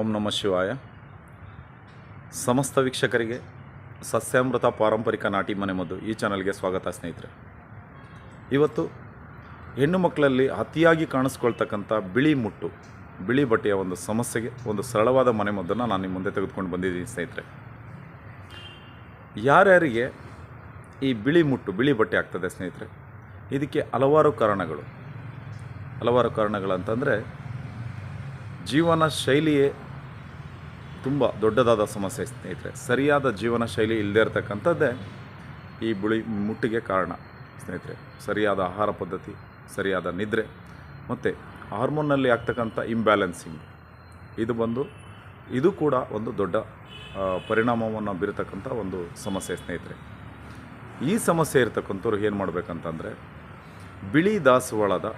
ಓಂ ನಮಃ ಶಿವಾಯ. ಸಮಸ್ತ ವೀಕ್ಷಕರಿಗೆ ಸಸ್ಯಾಮೃತ ಪಾರಂಪರಿಕ ನಾಟಿ ಮನೆ ಮದ್ದು ಈ ಚಾನಲ್ಗೆ ಸ್ವಾಗತ ಸ್ನೇಹಿತರೆ. ಇವತ್ತು ಹೆಣ್ಣು ಮಕ್ಕಳಲ್ಲಿ ಅತಿಯಾಗಿ ಕಾಣಿಸ್ಕೊಳ್ತಕ್ಕಂಥ ಬಿಳಿ ಮುಟ್ಟು, ಬಿಳಿ ಬಟ್ಟೆಯ ಒಂದು ಸಮಸ್ಯೆಗೆ ಒಂದು ಸರಳವಾದ ಮನೆ ಮದ್ದನ್ನು ನಾನು ನಿಮ್ಮ ಮುಂದೆ ತೆಗೆದುಕೊಂಡು ಬಂದಿದ್ದೀನಿ ಸ್ನೇಹಿತರೆ. ಯಾರ್ಯಾರಿಗೆ ಈ ಬಿಳಿ ಮುಟ್ಟು, ಬಿಳಿ ಬಟ್ಟೆ ಆಗ್ತದೆ ಸ್ನೇಹಿತರೆ? ಇದಕ್ಕೆ ಹಲವಾರು ಕಾರಣಗಳು. ಹಲವಾರು ಕಾರಣಗಳಂತಂದರೆ ಜೀವನ ಶೈಲಿಯೇ ತುಂಬ ದೊಡ್ಡದಾದ ಸಮಸ್ಯೆ ಸ್ನೇಹಿತರೆ. ಸರಿಯಾದ ಜೀವನ ಶೈಲಿ ಇಲ್ಲದೇ ಇರತಕ್ಕಂಥದ್ದೇ ಈ ಬಿಳಿ ಮುಟ್ಟಿಗೆ ಕಾರಣ ಸ್ನೇಹಿತರೆ. ಸರಿಯಾದ ಆಹಾರ ಪದ್ಧತಿ, ಸರಿಯಾದ ನಿದ್ರೆ ಮತ್ತು ಹಾರ್ಮೋನ್ನಲ್ಲಿ ಆಗ್ತಕ್ಕಂಥ ಇಂಬ್ಯಾಲೆನ್ಸಿಂಗ್ ಇದು ಬಂದು, ಇದು ಕೂಡ ಒಂದು ದೊಡ್ಡ ಪರಿಣಾಮವನ್ನು ಬೀರತಕ್ಕಂಥ ಒಂದು ಸಮಸ್ಯೆ ಸ್ನೇಹಿತರೆ. ಈ ಸಮಸ್ಯೆ ಇರತಕ್ಕಂಥವ್ರು ಏನು ಮಾಡಬೇಕಂತಂದರೆ, ಬಿಳಿ ದಾಸವಾಳದ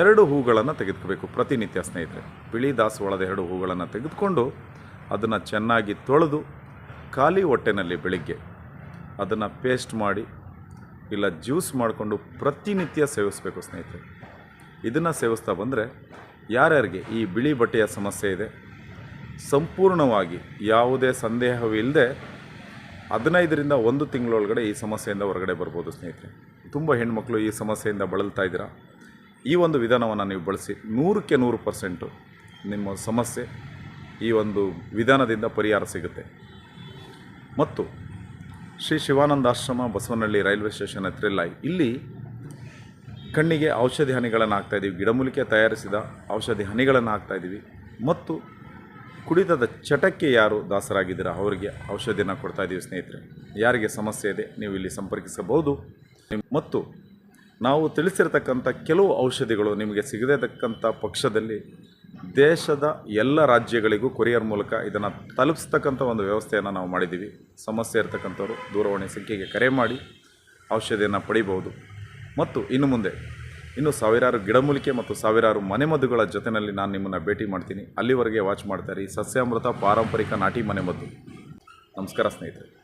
ಎರಡು ಹೂಗಳನ್ನು ತೆಗೆದುಕೋಬೇಕು ಪ್ರತಿನಿತ್ಯ ಸ್ನೇಹಿತರೆ. ಬಿಳಿ ದಾಸವಾಳದ ಎರಡು ಹೂಗಳನ್ನು ತೆಗೆದುಕೊಂಡು ಅದನ್ನು ಚೆನ್ನಾಗಿ ತೊಳೆದು ಖಾಲಿ ಹೊಟ್ಟೆನಲ್ಲಿ ಬೆಳಿಗ್ಗೆ ಅದನ್ನು ಪೇಸ್ಟ್ ಮಾಡಿ ಇಲ್ಲ ಜ್ಯೂಸ್ ಮಾಡಿಕೊಂಡು ಪ್ರತಿನಿತ್ಯ ಸೇವಿಸಬೇಕು ಸ್ನೇಹಿತರೆ. ಇದನ್ನು ಸೇವಿಸ್ತಾ ಬಂದರೆ ಯಾರ್ಯಾರಿಗೆ ಈ ಬಿಳಿ ಬಟ್ಟೆಯ ಸಮಸ್ಯೆ ಇದೆ, ಸಂಪೂರ್ಣವಾಗಿ ಯಾವುದೇ ಸಂದೇಹವಿಲ್ಲದೆ ಹದಿನೈದರಿಂದ ಒಂದು ತಿಂಗಳೊಳಗಡೆ ಈ ಸಮಸ್ಯೆಯಿಂದ ಹೊರಗಡೆ ಬರ್ಬೋದು ಸ್ನೇಹಿತರೆ. ತುಂಬ ಹೆಣ್ಮಕ್ಳು ಈ ಸಮಸ್ಯೆಯಿಂದ ಬಳಲ್ತಾ ಇದ್ದೀರಾ? ಈ ಒಂದು ವಿಧಾನವನ್ನು ನೀವು ಬಳಸಿ ನೂರಕ್ಕೆ ನೂರು ಪರ್ಸೆಂಟು ನಿಮ್ಮ ಸಮಸ್ಯೆ ಈ ಒಂದು ವಿಧಾನದಿಂದ ಪರಿಹಾರ ಸಿಗುತ್ತೆ. ಮತ್ತು ಶ್ರೀ ಶಿವಾನಂದ ಆಶ್ರಮ ಬಸವನಹಳ್ಳಿ ರೈಲ್ವೆ ಸ್ಟೇಷನ್ ಹತ್ತಿರ ಇಲ್ಲಿ. ಕಣ್ಣಿಗೆ ಔಷಧಿ ಹನಿಗಳನ್ನು ಹಾಕ್ತಾಯಿದ್ದೀವಿ ಗಿಡಮೂಲಿಕೆ ತಯಾರಿಸಿದ ಔಷಧಿ ಹನಿಗಳನ್ನು ಹಾಕ್ತಾಯಿದ್ದೀವಿ ಮತ್ತು ಕುಡಿತದ ಚಟಕ್ಕೆ ಯಾರು ದಾಸರಾಗಿದ್ದೀರಾ? ಅವರಿಗೆ ಔಷಧಿಯನ್ನು ಕೊಡ್ತಾ ಇದ್ದೀವಿ ಸ್ನೇಹಿತರೆ. ಯಾರಿಗೆ ಸಮಸ್ಯೆ ಇದೆ ನೀವು ಇಲ್ಲಿ ಸಂಪರ್ಕಿಸಬಹುದು. ಮತ್ತು ನಾವು ತಿಳಿಸಿರ್ತಕ್ಕಂಥ ಕೆಲವು ಔಷಧಿಗಳು ನಿಮಗೆ ಸಿಗದೇತಕ್ಕಂಥ ಪಕ್ಷದಲ್ಲಿ ದೇಶದ ಎಲ್ಲ ರಾಜ್ಯಗಳಿಗೂ ಕೊರಿಯರ್ ಮೂಲಕ ಇದನ್ನು ತಲುಪಿಸ್ತಕ್ಕಂಥ ಒಂದು ವ್ಯವಸ್ಥೆಯನ್ನು ನಾವು ಮಾಡಿದ್ದೀವಿ. ಸಮಸ್ಯೆ ಇರತಕ್ಕಂಥವ್ರು ದೂರವಾಣಿ ಸಂಖ್ಯೆಗೆ ಕರೆ ಮಾಡಿ ಔಷಧಿಯನ್ನು ಪಡಿಬಹುದು. ಮತ್ತು ಇನ್ನು ಮುಂದೆ, ಇನ್ನು ಸಾವಿರಾರು ಗಿಡಮೂಲಿಕೆ ಮತ್ತು ಸಾವಿರಾರು ಮನೆಮದ್ದುಗಳ ಜೊತೆಯಲ್ಲಿ ನಾನು ನಿಮ್ಮನ್ನು ಭೇಟಿ ಮಾಡ್ತೀನಿ. ಅಲ್ಲಿವರೆಗೆ ವಾಚ್ ಮಾಡ್ತಾರೆ ಈ ಸಸ್ಯಾಮೃತ ಪಾರಂಪರಿಕ ನಾಟಿ ಮನೆಮದ್ದು. ನಮಸ್ಕಾರ ಸ್ನೇಹಿತರೆ.